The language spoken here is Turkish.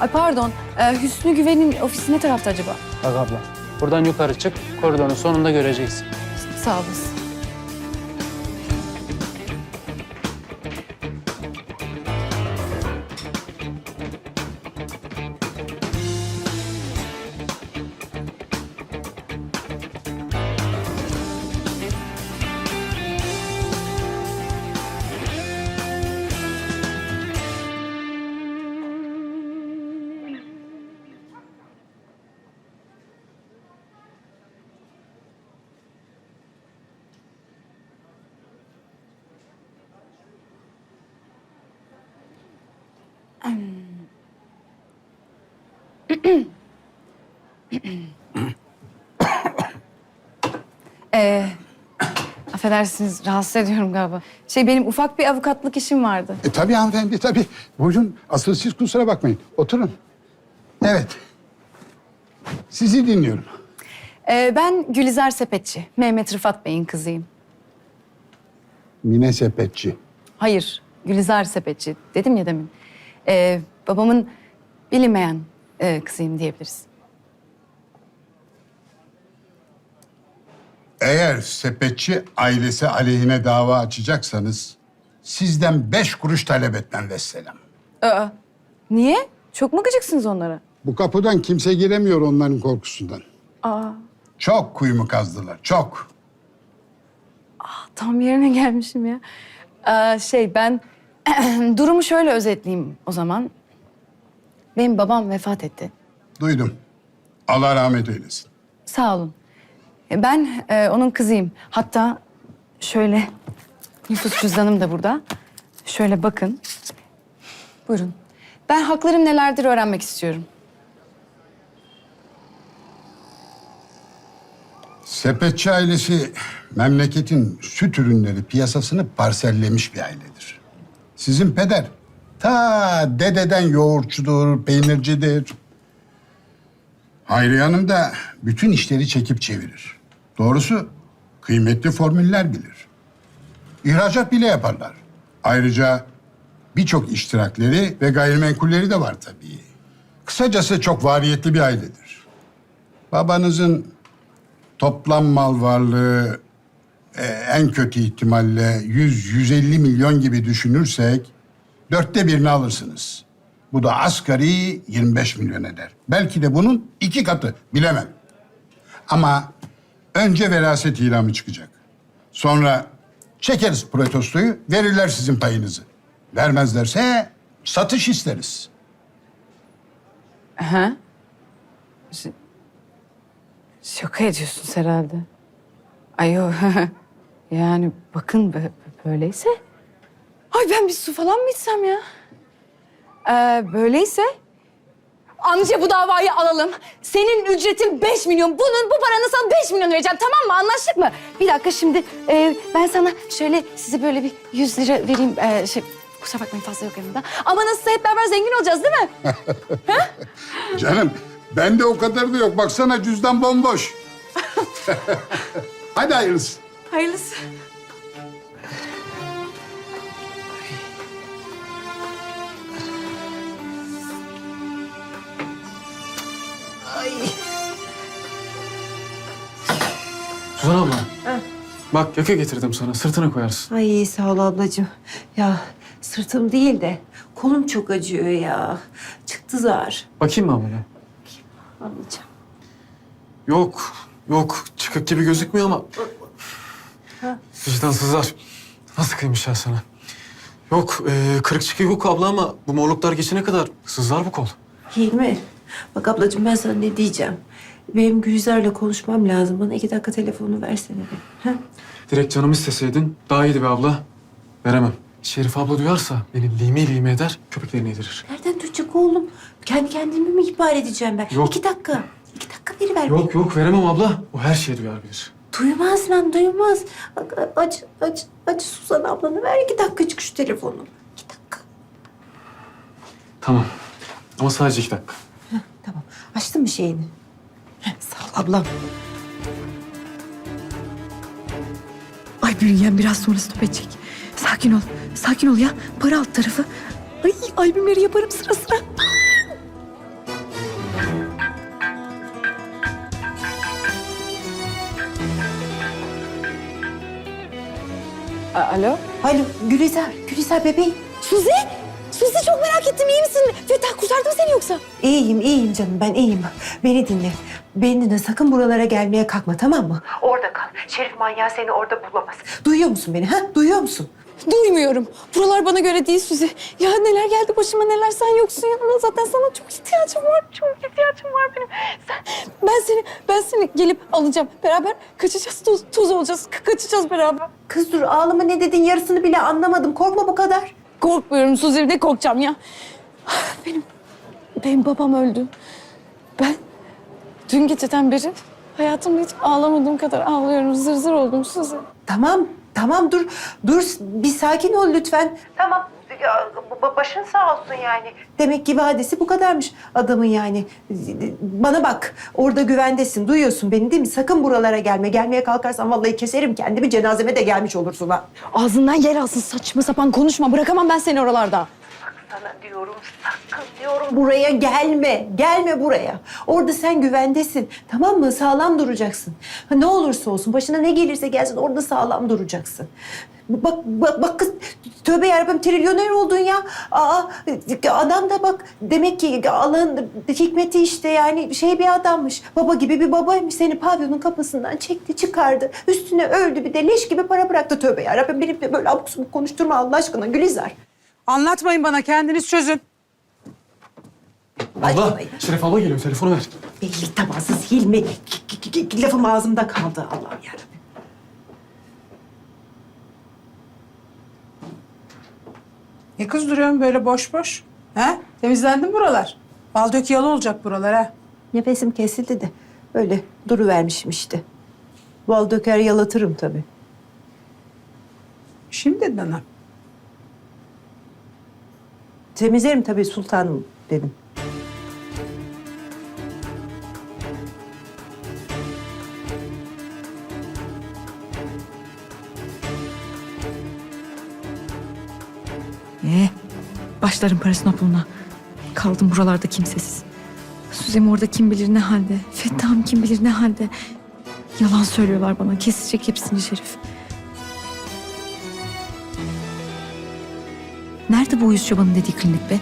Ay pardon, e, Hüsnü Güven'in ofisi ne tarafta acaba? Bak abla. Buradan yukarı çık. Koridorun sonunda göreceksin. Sağ olasın. Ee, affedersiniz, rahatsız ediyorum galiba. Şey benim ufak bir avukatlık işim vardı. E, tabii hanımefendi tabii. Buyurun. Asıl siz kusura bakmayın. Oturun. Evet. Sizi dinliyorum. Ee, ben Gülizar Sepetçi, Mehmet Rıfat Bey'in kızıyım. Mine Sepetçi. Hayır, Gülizar Sepetçi. Dedim ya demin. Ee, babamın bilinmeyen e, kızıyım diyebiliriz. Eğer sepetçi ailesi aleyhine dava açacaksanız sizden beş kuruş talep etmem vesselam. Aa, niye? Çok mu gıcıksınız onlara? Bu kapıdan kimse giremiyor onların korkusundan. Aa, Çok kuyumu kazdılar, çok. tam yerine gelmişim ya. Aa, şey ben durumu şöyle özetleyeyim o zaman. Benim babam vefat etti. Duydum. Allah rahmet eylesin. Sağ olun. E, Ben e, onun kızıyım. Hatta şöyle nüfus cüzdanım da burada. Şöyle bakın. Buyurun. Ben haklarım nelerdir öğrenmek istiyorum. Sepetçi ailesi memleketin süt ürünleri piyasasını parsellemiş bir ailedir. Sizin peder ta dededen yoğurtçudur, peynircidir. Hayriye Hanım da bütün işleri çekip çevirir. Doğrusu kıymetli formüller bilir. İhracat bile yaparlar. Ayrıca birçok iştirakleri ve gayrimenkulleri de var tabii. Kısacası çok variyetli bir ailedir. Babanızın Toplam mal varlığı e, en kötü ihtimalle 100-150 milyon gibi düşünürsek dörtte birini alırsınız. Bu da asgari 25 milyon eder. Belki de bunun iki katı bilemem. Ama önce veraset ilamı çıkacak. Sonra çekeriz protestoyu, verirler sizin payınızı. Vermezlerse satış isteriz. Aha. Ş- Şaka ediyorsun herhalde. Ay yani bakın bö- böyleyse. Ay ben bir su falan mı içsem ya? Ee, böyleyse amca bu davayı alalım. Senin ücretin 5 milyon. Bunun bu paranın sana 5 milyon vereceğim tamam mı? Anlaştık mı? Bir dakika şimdi e, ben sana şöyle size böyle bir 100 lira vereyim. Ee, şey, kusura bakmayın fazla yok yanımda. Ama nasılsa hep beraber zengin olacağız değil mi? Canım bende o kadar da yok. Baksana cüzdan bomboş. Hadi hayırlısı. Hayırlısı. Suzan abla. Bak yaka getirdim sana. Sırtına koyarsın. Ay sağ ol ablacığım. Ya sırtım değil de kolum çok acıyor ya. Çıktı zar. Bakayım mı abla? Anlayacağım. Yok. Yok. Çıkık gibi gözükmüyor ama... Vicdansızlar. Nasıl kıymışlar sana? Yok. E, kırık çıkık yok abla ama bu morluklar geçene kadar sızlar bu kol. Hilmi bak ablacığım ben sana ne diyeceğim. Benim Gülizar'la konuşmam lazım. Bana iki dakika telefonunu versene bir. Ha? Direkt canımı isteseydin daha iyiydi be abla. Veremem. Şerif abla duyarsa benim limi limi eder, köpeklerini yedirir. Nereden duyacak oğlum? Kendi kendimi mi ihbar edeceğim ben? Yok. İki dakika. İki dakika biri ver. Yok yok veremem abla. O her şeyi duyar bilir. Duymaz lan duymaz. Bak acı acı acı Suzan ablanı ver iki dakikacık şu telefonu. İki dakika. Tamam. Ama sadece iki dakika. Heh, tamam. Açtın mı şeyini? ablam. Ay Bünyen biraz sonra stop edecek. Sakin ol. Sakin ol ya. Para alt tarafı. Ay albümleri yaparım sıra sıra. Alo? Alo Gülizar. Gülizar bebeğim. Suzi. Suzi çok merak ettim iyi misin? Fettah kurtardı mı seni yoksa? İyiyim, iyiyim canım ben iyiyim. Beni dinle. Beni dinle sakın buralara gelmeye kalkma tamam mı? Orada kal. Şerif manyağı seni orada bulamaz. Duyuyor musun beni ha? Duyuyor musun? Duymuyorum. Buralar bana göre değil Suzi. Ya neler geldi başıma neler sen yoksun yanımda. Zaten sana çok ihtiyacım var. Çok ihtiyacım var benim. Sen, ben seni ben seni gelip alacağım. Beraber kaçacağız toz, toz olacağız. Ka- kaçacağız beraber. Kız dur ağlama ne dedin yarısını bile anlamadım. Korkma bu kadar. Korkmuyorum Suzi ne korkacağım ya. Benim benim babam öldü. Ben dün geceden beri hayatımda hiç ağlamadığım kadar ağlıyorum. Zır zır oldum Suzi. Tamam, tamam dur. Dur bir sakin ol lütfen. Tamam. Başın sağ olsun yani. Demek ki vadesi bu kadarmış adamın yani. Bana bak, orada güvendesin. Duyuyorsun beni değil mi? Sakın buralara gelme. Gelmeye kalkarsan vallahi keserim kendimi. Cenazeme de gelmiş olursun ha. Ağzından yer alsın saçma sapan konuşma. Bırakamam ben seni oralarda. Sana diyorum sakın diyorum buraya gelme. Gelme buraya. Orada sen güvendesin. Tamam mı? Sağlam duracaksın. Ne olursa olsun başına ne gelirse gelsin orada sağlam duracaksın. Bak bak bak kız tövbe yarabbim trilyoner oldun ya. Aa adam da bak demek ki Allah'ın hikmeti işte yani şey bir adammış. Baba gibi bir babaymış. Seni pavyonun kapısından çekti çıkardı. Üstüne öldü bir de leş gibi para bıraktı tövbe yarabbim. Benim de böyle abuk subuk konuşturma Allah aşkına Gülizar. Anlatmayın bana kendiniz çözün. Abla, Ay. Şeref abla geliyor. Telefonu ver. Belli tamansız Hilmi. K- k- k- Lafım ağzımda kaldı Allah'ım yarabbim. Ne kız duruyorsun böyle boş boş? He? Temizlendi mi buralar? Bal dök yalı olacak buralar ha. Nefesim kesildi de öyle duruvermişim işte. Bal döker yalatırım tabii. Şimdi nana. Temizlerim tabii sultanım dedim. Ee, başlarım parasına puluna. Kaldım buralarda kimsesiz. Suzem orada kim bilir ne halde. Fettah'ım kim bilir ne halde. Yalan söylüyorlar bana. Kesecek hepsini Şerif. Nerede bu uyuz çobanın dediği klinik be?